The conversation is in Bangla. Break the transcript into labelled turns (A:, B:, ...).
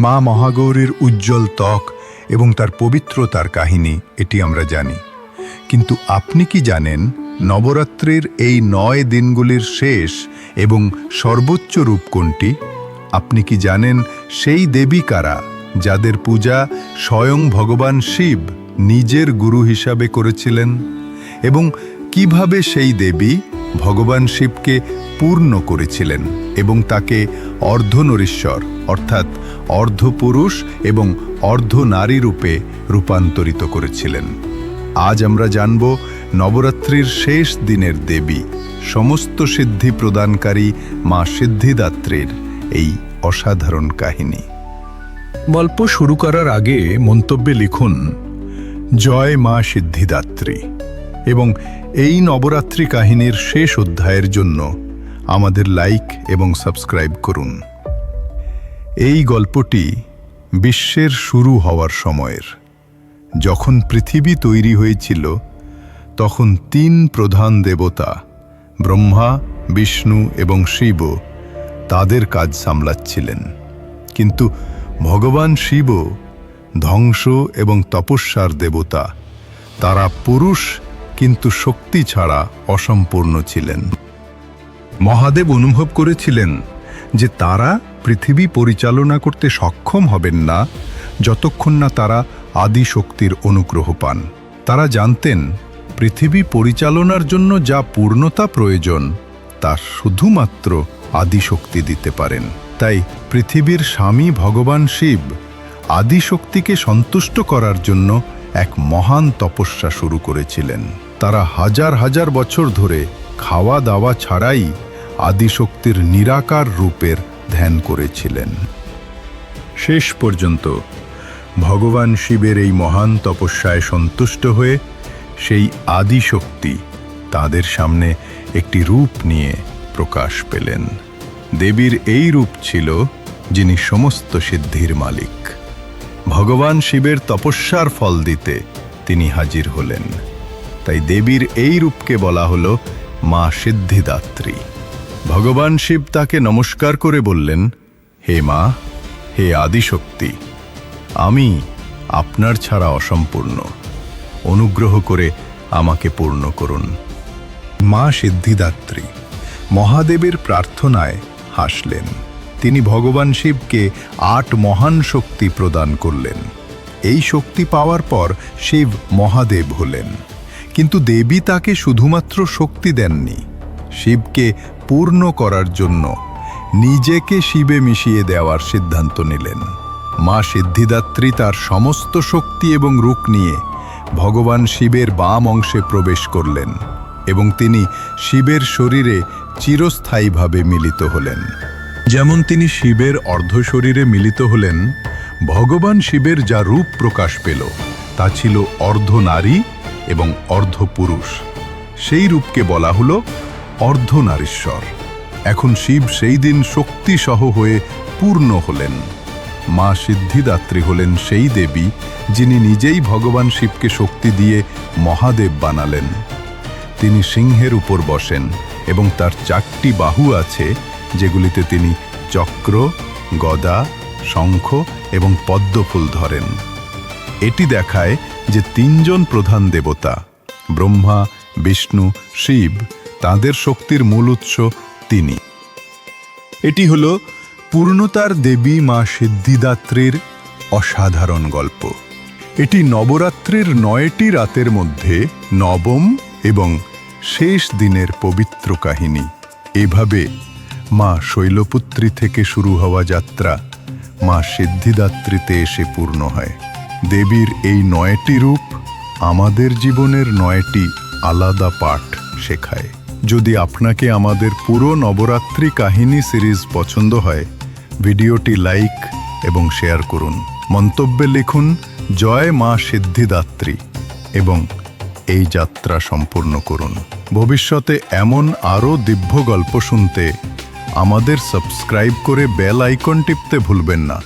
A: মা মহাগৌরীর উজ্জ্বল ত্বক এবং তার পবিত্রতার কাহিনী, এটি আমরা জানি। কিন্তু আপনি কি জানেন, নবরাত্রির এই নয় দিনগুলির শেষ এবং সর্বোচ্চ রূপ কোনটি? আপনি কি জানেন, সেই দেবী কারা, যাদের পূজা স্বয়ং ভগবান শিব নিজের গুরু হিসাবে করেছিলেন? এবং কীভাবে সেই দেবী ভগবান শিবকে পূর্ণ করেছিলেন এবং তাকে অর্ধনরীশ্বর, অর্থাৎ অর্ধপুরুষ এবং অর্ধ নারী রূপে রূপান্তরিত করেছিলেন। আজ আমরা জানব নবরাত্রির শেষ দিনের দেবী, সমস্ত সিদ্ধি প্রদানকারী মা সিদ্ধিদাত্রীর এই অসাধারণ কাহিনী। গল্প শুরু করার আগে মন্তব্যে লিখুন, জয় মা সিদ্ধিদাত্রী এবং এই নবরাত্রি কাহিনীর শেষ অধ্যায়ের জন্য আমাদের লাইক এবং সাবস্ক্রাইব করুন। এই গল্পটি বিশ্বের শুরু হওয়ার সময়ের। যখন পৃথিবী তৈরি হয়েছিল, তখন তিন প্রধান দেবতা, ব্রহ্মা, বিষ্ণু এবং শিব, তাদের কাজ সামলাচ্ছিলেন। কিন্তু ভগবান শিব, ধ্বংস এবং তপস্যার দেবতা, তারা পুরুষ কিন্তু শক্তি ছাড়া অসম্পূর্ণ ছিলেন। মহাদেব অনুভব করেছিলেন যে তারা পৃথিবী পরিচালনা করতে সক্ষম হবেন না যতক্ষণ না তারা আদি শক্তির অনুগ্রহ পান। তারা জানতেন, পৃথিবী পরিচালনার জন্য যা পূর্ণতা প্রয়োজন, তা শুধুমাত্র আদি শক্তি দিতে পারেন। তাই পৃথিবীর স্বামী ভগবান শিব আদি শক্তিকে সন্তুষ্ট করার জন্য এক মহান তপস্যা শুরু করেছিলেন। তারা হাজার হাজার বছর ধরে খাওয়া দাওয়া ছাড়াই আদিশক্তির নিরাকার রূপের ধ্যান করেছিলেন। শেষ পর্যন্ত ভগবান শিবের এই মহান তপস্যায় সন্তুষ্ট হয়ে সেই আদিশক্তি তাদের সামনে একটি রূপ নিয়ে প্রকাশ পেলেন। দেবীর এই রূপ ছিল যিনি সমস্ত সিদ্ধির মালিক। ভগবান শিবের তপস্যার ফল দিতে তিনি হাজির হলেন। তাই দেবীর এই রূপকে বলা হল মা সিদ্ধিদাত্রী। ভগবান শিব তাকে নমস্কার করে বললেন, হে মা, হে আদিশক্তি, আমি আপনার ছাড়া অসম্পূর্ণ। অনুগ্রহ করে আমাকে পূর্ণ করুন। মা সিদ্ধিদাত্রী মহাদেবের প্রার্থনায় হাসলেন। তিনি ভগবান শিবকে আট মহান শক্তি প্রদান করলেন। এই শক্তি পাওয়ার পর শিব মহাদেব হলেন। কিন্তু দেবী তাকে শুধুমাত্র শক্তি দেননি। শিবকে পূর্ণ করার জন্য নিজেকে শিবে মিশিয়ে দেওয়ার সিদ্ধান্ত নিলেন। মা সিদ্ধিদাত্রী তার সমস্ত শক্তি এবং রূপ নিয়ে ভগবান শিবের বাম অংশে প্রবেশ করলেন এবং তিনি শিবের শরীরে চিরস্থায়ীভাবে মিলিত হলেন। যেমন তিনি শিবের অর্ধ শরীরে মিলিত হলেন, ভগবান শিবের যা রূপ প্রকাশ পেল তা ছিল অর্ধ নারী এবং অর্ধ পুরুষ। সেই রূপকে বলা হলো অর্ধনারীশ্বর। এখন শিব সেই দিন শক্তিসহ হয়ে পূর্ণ হলেন। মা সিদ্ধিদাত্রী হলেন সেই দেবী, যিনি নিজেই ভগবান শিবকে শক্তি দিয়ে মহাদেব বানালেন। তিনি সিংহের উপর বসেন এবং তার চারটি বাহু আছে, যেগুলিতে তিনি চক্র, গদা, শঙ্খ এবং পদ্মফুল ধরেন। এটি দেখায় যে তিনজন প্রধান দেবতা, ব্রহ্মা, বিষ্ণু, শিব তাদের শক্তির মূল উৎস তিনি। এটি হল পূর্ণতার দেবী মা সিদ্ধিদাত্রীর অসাধারণ গল্প। এটি নবরাত্রির নয়টি রাতের মধ্যে নবম এবং শেষ দিনের পবিত্র কাহিনী। এভাবে মা শৈলপুত্রী থেকে শুরু হওয়া যাত্রা মা সিদ্ধিদাত্রীতে এসে পূর্ণ হয়। দেবীর এই নয়টি রূপ আমাদের জীবনের নয়টি আলাদা পাঠ শেখায়। যদি আপনাকে আমাদের পুরো নবরাত্রি কাহিনী সিরিজ পছন্দ হয়, ভিডিওটি লাইক এবং শেয়ার করুন। মন্তব্যে লিখুন, জয় মা সিদ্ধিদাত্রী এবং এই যাত্রা সম্পূর্ণ করুন। ভবিষ্যতে এমন আরও দিব্য গল্প শুনতে আমাদের সাবস্ক্রাইব করে বেল আইকন টিপতে ভুলবেন না।